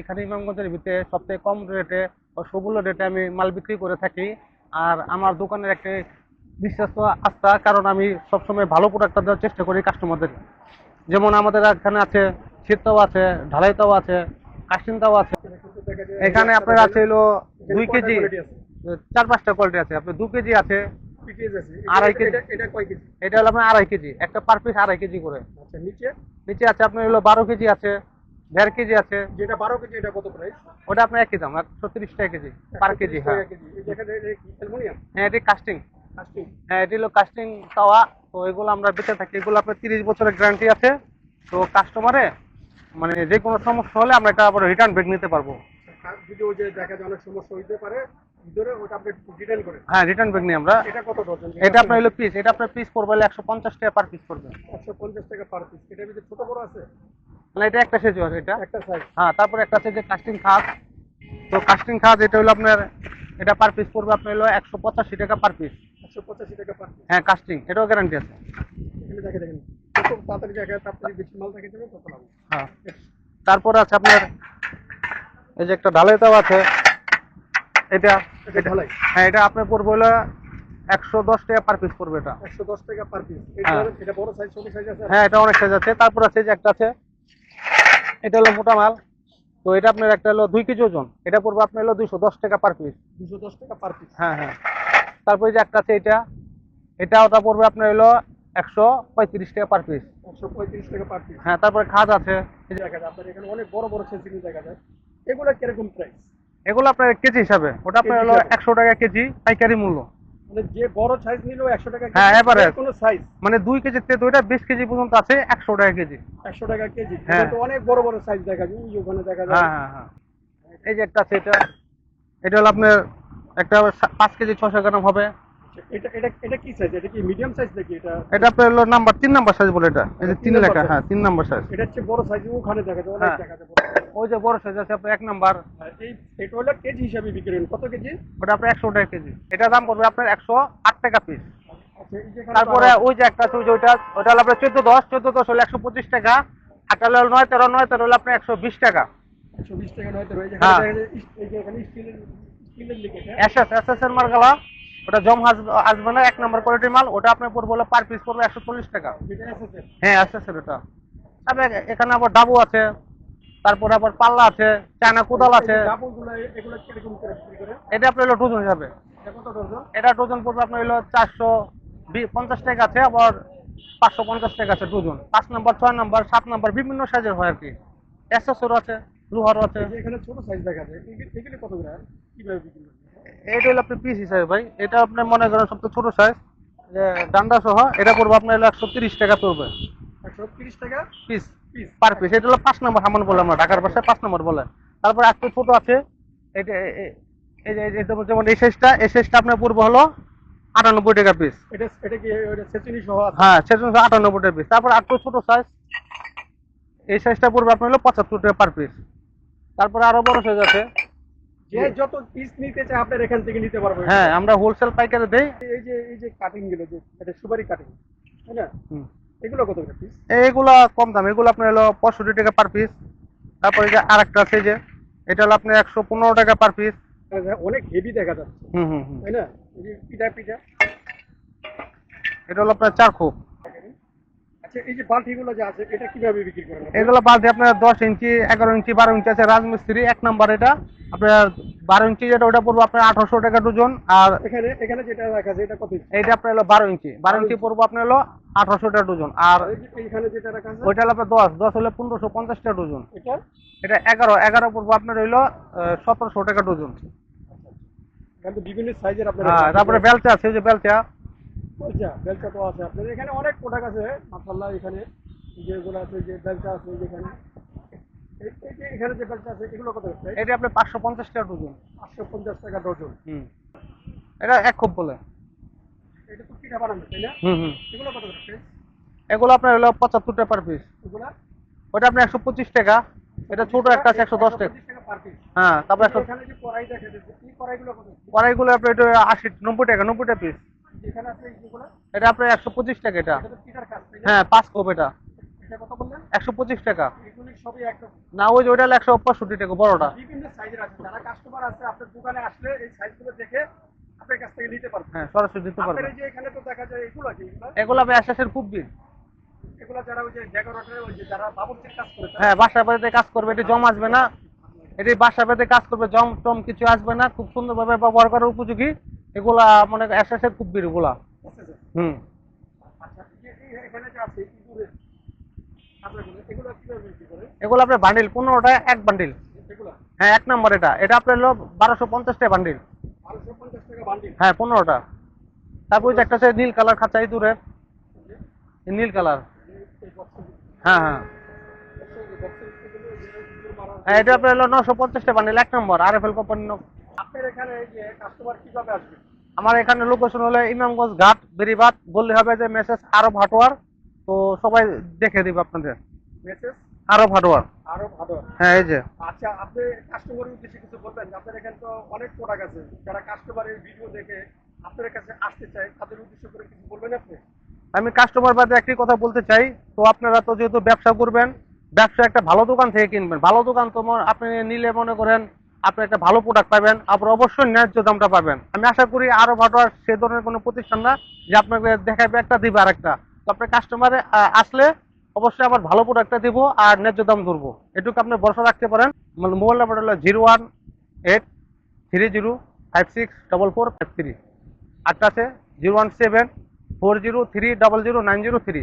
এখানে ইমামগঞ্জের ভিতরে সবথেকে কম রেটে ও সুমূল্য রেটে আমি মাল বিক্রি করে থাকি। আর আমার দোকানের একটি বিশ্বাস আস্থা কারণ আমি সবসময় ভালো প্রোডাক্টটা দেওয়ার চেষ্টা করি কাস্টমারদের যেমন আমাদের এখানে আছে শীততাও আছে ঢালাইতাও আছে কাশিনতাও আছে। এখানে আপনার আছে হলো দুই কেজি চার পাঁচটা কোয়ালিটি আছে। আপনার দু কেজি আছে আড়াই। এটা কেজি? এটা হলো আপনার আড়াই কেজি। একটা পার পিস আড়াই কেজি করে। আচ্ছা নিচে? নিচে আছে আপনার হলো বারো কেজি আছে। দেড় কেজি আছে। যেটা বারো কেজি এটা কত প্রাইস ওটা আপনার একই দাম একশো তিরিশ টাকা কেজি পার কেজি হ্যাঁ। হ্যাঁ এটি কাস্টিং কাস্টিং হ্যাঁ এটি হলো কাস্টিং তাওয়া। তো এগুলো আমরা বেঁচে থাকি। এগুলো আপনার তিরিশ বছরের গ্যারান্টি আছে। তো কাস্টমারে মানে যে কোনো সমস্যা হলে আমরা এটা আবার রিটার্ন ব্যাক নিতে পারব। যদি ওই যে দেখা যায় অনেক সমস্যা হইতে পারে হ্যাঁ রিটার্ন ব্যাক নিই আমরা। এটা কত ডজন এটা আপনার হলো পিস এটা আপনার পিস পড়বে একশো পঞ্চাশ টাকা পার পিস পড়বে। একশো পঞ্চাশ টাকা পার পিস এটার ভিতরে ছোট বড় আছে? মানে এটা একটা সেজু আছে এটা? একটা সাইজ হ্যাঁ তারপরে একটা আছে যে কাস্টিং খাত তো কাস্টিং খাত এটা হলো আপনার এটা পার পিস পড়বে আপনার হলো একশো পঁচাশি টাকা পার পিস একশো পঁচাশি টাকা পার পিস হ্যাঁ কাস্টিং এটাও গ্যারান্টি আছে। দেখে দেখেন। তাড়াতাড়ি জায়গায় তাড়াতাড়ি বেশি মাল তত লাভ হ্যাঁ। তারপরে আছে আপনার এই যে একটা ঢালাই ঢালাইতাও আছে এটা ঢালাই। হ্যাঁ এটা আপনার পড়বে হলো একশো দশ টাকা পার পিস পড়বে এটা। একশো দশ টাকা পার পিস হ্যাঁ। এটা বড় সাইজ ছোট সাইজ আছে? হ্যাঁ এটা অনেক সাইজ আছে। তারপর আছে যে একটা আছে এটা হলো মোটা মাল। তো এটা আপনার একটা হলো দুই কেজি ওজন। এটা পড়বে আপনার হলো দুইশো দশ টাকা পার পিস দুশো দশ টাকা পার পিস হ্যাঁ হ্যাঁ। তারপরে যে একটা আছে এটা। এটা ওটা পড়বে আপনার হলো একশো পঁয়ত্রিশ টাকা পার পিস একশো পঁয়ত্রিশ টাকা পার পিস হ্যাঁ তারপরে খাদ আছে। দেখা যায় আপনার এখানে অনেক বড় বড় সেন্সিটিভ দেখা যায়। এগুলো কীরকম প্রাইস এগুলো আপনার কেজি হিসাবে। ওটা আপনার হলো একশো টাকা কেজি পাইকারি মূল্য। মানে যে বড় সাইজ নিলেও একশো টাকা হ্যাঁ, মানে দুই কেজির তে দুইটা বিশ কেজি পর্যন্ত আছে একশো টাকা কেজি। একশো টাকা কেজি। হ্যাঁ। অনেক বড় বড় সাইজ দেখা যায় ওখানে দেখা যায়। হ্যাঁ হ্যাঁ হ্যাঁ। এই যে একটা আছে এটা এটা হলো আপনার একটা পাঁচ কেজি ছশো গ্রাম হবে। এটা এটা এটা কি সাইজ এটা কি মিডিয়াম সাইজ নাকি এটা? এটা আপনার হলো নাম্বার তিন নাম্বার সাইজ বলে এটা। এই যে তিন তিন লেখা হ্যাঁ তিন নাম্বার সাইজ এটা হচ্ছে বড় সাইজ ওখানে দেখা যায় অনেক হ্যাঁ। দেখা যায় ওই যে বড় সাইজ আছে আপনার এক নাম্বার এই এটা হলো কেজি হিসাবে বিক্রি করেন। কত কেজি? ওটা আপনার একশো টাকা কেজি। এটা দাম পড়বে আপনার একশো আট টাকা পিস আচ্ছা তারপরে ওই যে একটা আছে ওই যে ওইটা ওটা হলো আপনার চোদ্দ দশ চোদ্দ দশ হলো একশো পঁচিশ টাকা। আটটা হলো নয় তেরো নয় তেরো হলো আপনার একশো বিশ টাকা। একশো বিশ টাকা হ্যাঁ। এখানে দেখা যায় ইস- এই যে এখানে স্টিলের স্টিলের লিখে এস এস এস এস এর মার্গালা ওটা জম আসবে না এক নম্বর কোয়ালিটির মাল ওটা আপনার পড়বে হলো পার পিস পড়বে একশো চল্লিশ টাকা। হ্যাঁ এস এর ওটা তারপরে এখানে আবার ডাবু আছে তারপরে আবার পাল্লা আছে চায়না কোদাল আছে। এটা আপনার হলো ডজন হিসাবে। এটা ডজন পড়বে আপনার হলো চারশো পঞ্চাশ টাকা আছে আবার পাঁচশো পঞ্চাশ টাকা আছে ডজন পাঁচ নম্বর ছয় নম্বর সাত নম্বর বিভিন্ন সাইজের হয় আর কি। এসএসও আছে লোহারও আছে। এখানে ছোট সাইজ দেখা যায় এগুলো- কত করে? কীভাবে এইটা হলো আপনার পিস হিসাবে ভাই। এটা আপনি মনে করেন সবচেয়ে ছোট সাইজ ডান্ডা সহ এটা পড়বে আপনার হলো একশো তিরিশ টাকা পড়বে। একশো তিরিশ টাকা? পিস পার পিস এটা হলো পাঁচ নম্বর হামান বলে আমরা ঢাকার ভাষায় পাঁচ নম্বর বলে। তারপর একটু ছোট আছে। এটা যেমন এই সাইজটা এই সাইজটা আপনার পড়বে হলো আটানব্বই টাকা পিস এটা এটা কি হ্যাঁ সেটা আটানব্বই টাকা পিস তারপর একটু ছোট সাইজ এই সাইজটা পড়বে আপনার হলো পঁচাত্তর টাকা পার পিস তারপরে আরও বড় সাইজ আছে। যে যত পিস নিতে চায় আপনার এখান থেকে নিতে পারব। হ্যাঁ আমরা হোলসেল পাইকারি দেই। এই যে এই যে কাটিংগুলো যে এটা সুপারি কাটিং তাই না। এগুলো কত করে পিস এইগুলা কম দাম এগুলো আপনার হলো পঁয়ষট্টি টাকা পার পিস তারপরে যে আরেকটা আছে যে এটা হলো আপনার একশো পনেরো টাকা পার পিস অনেক হেভি দেখা যাচ্ছে। হুম হুম তাই না? পিঠা পিঠা। এটা হলো আপনার আচ্ছা এই যে বালতিগুলো যে আছে এটা কীভাবে বিক্রি করেন এগুলো বাদ আপনার দশ ইঞ্চি এগারো ইঞ্চি বারো ইঞ্চি আছে রাজমিস্ত্রি এক নাম্বার এটা। আপনার বারো ইঞ্চি যেটা ওটা পড়ব আপনার আঠারোশো টাকা ডজন আর এখানে এখানে যেটা রাখা আছে এটা কত ইঞ্চি? আপনার হলো বারো ইঞ্চি। বারো ইঞ্চি পড়ব আপনার হলো আঠারোশো টাকা ডজন আর এই যেটা রাখা আছে? ওইটা হলো আপনার দশ দশ হলে পনেরোশো পঞ্চাশ টাকা ডজন। এটা? এটা এগারো এগারো পড়ব আপনার হইল সতেরোশো টাকা ডজন। বিভিন্ন সাইজের আপনার হ্যাঁ তারপরে বেলচা আছে যে বেলচা। বেলচা বেলচা তো আছে আপনার এখানে অনেক প্রোডাক্ট আছে মাশাআল্লাহ এখানে যেগুলো আছে যে বেলচা আছে যেখানে। এখানে যে বেলচা আছে এগুলো কত এটা আপনার পাঁচশো পঞ্চাশ টাকা ডজন পাঁচশো পঞ্চাশ টাকা ডজন হুম। এটা এক খুব বলে। এটা তো পিঠা বানানো তাই না? হুম হুম। এগুলো কত? এগুলো আপনার হলো পঁচাত্তর টাকা পার পিস এগুলা? ওটা আপনার একশো পঁচিশ টাকা। এটা ছোট একটা আছে একশো দশ টাকা। হ্যাঁ তারপর একশো এখানে যে কড়াই দেখা যাচ্ছে কড়াইগুলো আপনার এটা আশি নব্বই টাকা নব্বই টাকা পিস এটা আপনার একশো পঁচিশ টাকা এটা? হ্যাঁ পাঁচ কোপ এটা। একশো পঁচিশ টাকা। না ওই ওইটা একশো পঁয়ষট্টি টাকা বড়টা। বিভিন্ন সাইজের আছে। যারা কাস্টমার আছে আপনার দোকানে আসলে এই সাইজগুলো দেখে আপনার কাছ থেকে নিতে পারবেন। হ্যাঁ সরাসরি দিতে পারবেন। এই যে এখানে তো দেখা যায় এগুলো কি খুব দিন এগুলো যারা ওই যে ডেকোরেটর ওই যে যারা বাবুর্চির কাজ করে হ্যাঁ বাসা বাড়িতে কাজ করবে এটি জম আসবে না। এটি বাসা বাড়িতে কাজ করবে জম টম কিছু আসবে না। খুব সুন্দরভাবে ব্যবহার করার উপযোগী। এগুলা মানে অ্যাসেসের খুব বীর এগুলা হুম আচ্ছা এগুলো আপনার বান্ডিল পনেরোটা এক বান্ডিল হ্যাঁ এক নম্বর এটা এটা আপনার হলো বারোশো পঞ্চাশ টাকা বান্ডিল হ্যাঁ পনেরোটা তারপর একটা আছে নীল কালার খাঁচা ইঁদুরের নীল কালার হ্যাঁ হ্যাঁ হ্যাঁ এটা আপনার হলো নশো পঞ্চাশটা বান্ডিল এক নম্বর আর এফ এল কোম্পানি আপনার এখানে যে কাস্টমার কীভাবে আসবে? আমার এখানে লোকেশন হলো ইমামগঞ্জ ঘাট বেরিবাদ বললে হবে যে মেসেজ আরব হাটোয়ার তো সবাই দেখে দিবে আপনাদের। মেসেজ আরব হাটোয়ার হ্যাঁ এই যে। আচ্ছা আপনি কাস্টমারের উদ্দেশ্যে কিছু বলবেন? আপনার এখানে তো অনেক প্রোডাক্ট আছে। যারা কাস্টমারের ভিডিও দেখে আপনার কাছে আসতে চায় তাদের উদ্দেশ্য করে কিছু বলবেন আপনি? আমি কাস্টমার বাদে একটি কথা বলতে চাই। তো আপনারা তো যেহেতু ব্যবসা করবেন ব্যবসা একটা ভালো দোকান থেকে কিনবেন। ভালো দোকান তো মনে- আপনি নিলে মনে করেন আপনি একটা ভালো প্রোডাক্ট পাবেন আপনার অবশ্যই ন্যায্য দামটা পাবেন। আমি আশা করি আরও আর সে ধরনের কোনো প্রতিষ্ঠান না যে আপনাকে দেখাবে একটা, দিবে আর একটা তো আপনার কাস্টমারে আসলে অবশ্যই আবার ভালো প্রোডাক্টটা দিব আর ন্যায্য দাম ধরবো। এটুকু আপনি ভরসা রাখতে পারেন। মোবাইল নাম্বার হলো zero one eight three zero five six double four five three আটটা আছে zero one seven four zero three double zero nine zero three